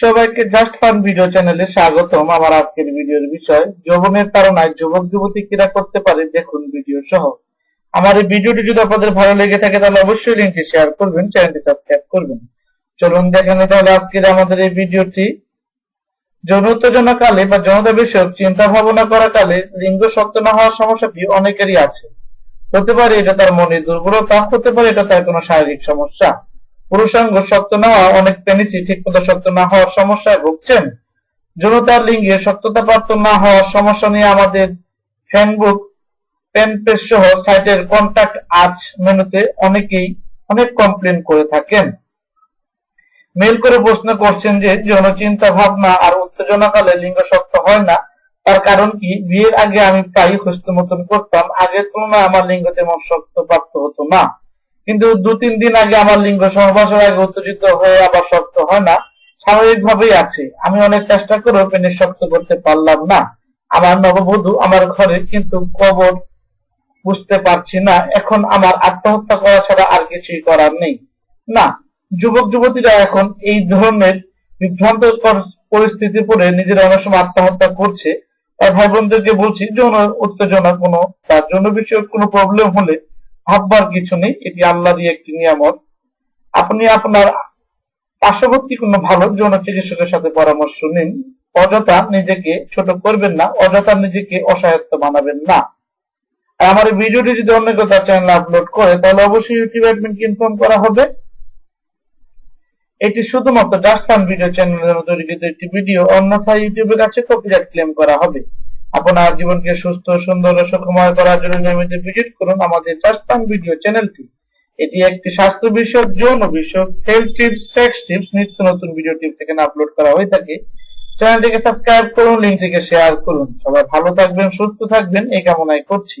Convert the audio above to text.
সবাইকে just fun video চ্যানেলে স্বাগতম। আমার আজকের ভিডিওর বিষয়, যৌবনের তাড়নায় যুবক যুবতী কিরা করতে পারে দেখুন ভিডিও সহ। আমার এই ভিডিওটি যদি আপনাদের ভালো লেগে থাকে, তাহলে অবশ্যই লিঙ্কটি শেয়ার করবেন চ্যানেলটি সাবস্ক্রাইব করবেন। চলুন দেখেন তাহলে আজকের আমাদের এই ভিডিওটি যৌন উত্তেজনা কালে বা যৌনতা বিষয়ক চিন্তা ভাবনা করা কালে লিঙ্গ শক্ত না হওয়ার সমস্যাটি অনেকেরই আছে। হতে পারে এটা তার মনের দুর্বলতা, হতে পারে এটা তার কোনো শারীরিক সমস্যা। পুরুষাঙ্গ শক্ত না হওয়া, অনেক পেনিসই ঠিক মতো শক্ত না হওয়ার সমস্যায় ভুগছেন। যৌনতার লিঙ্গে শক্ততা প্রাপ্ত না হওয়ার সমস্যা নিয়ে আমাদের ফ্যানবুক, পেন পেজ সহ সাইটের কন্টাক্ট আজ মেনুতে অনেকেই অনেক কমপ্লেন করে থাকেন। মেল করে প্রশ্ন করছেন যে যৌন চিন্তা ভাবনা আর উত্তেজনাকালে লিঙ্গ শক্ত হয় না। তার কারণ কি? বিয়ের আগে আমি প্রায় হস্ত মতন করতাম, আগের তুলনায় আমার লিঙ্গ তেমন শক্ত প্রাপ্ত হতো না। কিন্তু দু তিন দিন আগে আমার লিঙ্গ সহবাসের আগে উত্তেজিত হয়ে আবার শক্ত হয় না। স্বাভাবিকভাবেই আছে। আমি অনেক চেষ্টা করেও পেনের শক্ত করতে পারলাম না। আমার নববধূ আমার ঘরে কিন্তু কবর বুঝতে পারছি না। এখন আমার আত্মহত্যা করা ছাড়া আর কিছুই করার নেই। না, যুবক, যুবতীরা এখন এই ধরনের বিভ্রান্তকর পরিস্থিতি পড়ে নিজেরা অনেক সময় আত্মহত্যা করছে। তার ভাই বোনদেরকে বলছি, যৌন উত্তেজনা কোনো তার জন্য বিষয়ক কোনো প্রবলেম হলে ভাববার কিছু নেই, এটি আল্লাহরই একটি নিয়ামত। আপনি আপনার পার্শ্ববর্তী কোনো ভালো যৌন চিকিৎসকের সাথে পরামর্শ নিন। অযথা নিজেকে ছোট করবেন না, অযথা নিজেকে অসহায়ত্ব বানাবেন না। আর আমার ভিডিওটি যদি অন্য তার চ্যানেলে আপলোড করে, তাহলে অবশ্যই ইউটিউব অ্যাডমিনকে ইনফর্ম করা হবে। এটি শুধুমাত্র জাস্ট ফান ভিডিও চ্যানেলের জন্য তৈরিকৃত একটি ভিডিও অন্যথায় ইউটিউবের কাছে কপিরাইট ক্লেম করা হবে। আপনার জীবনকে সুস্থ, সুন্দর ও সুখময় করার জন্য নিয়মিত ভিজিট করুন আমাদের জাস্ট ভিডিও চ্যানেলটি এটি একটি স্বাস্থ্য বিষয়ক, যৌন বিষয়ক হেলথ টিপস সেক্স টিপস নিত্য নতুন ভিডিও টিপস এখানে আপলোড করা হয়ে থাকে। চ্যানেলটিকে সাবস্ক্রাইব করুন লিঙ্কটিকে শেয়ার করুন। সবাই ভালো থাকবেন, সুস্থ থাকবেন, এই কামনাই করছি।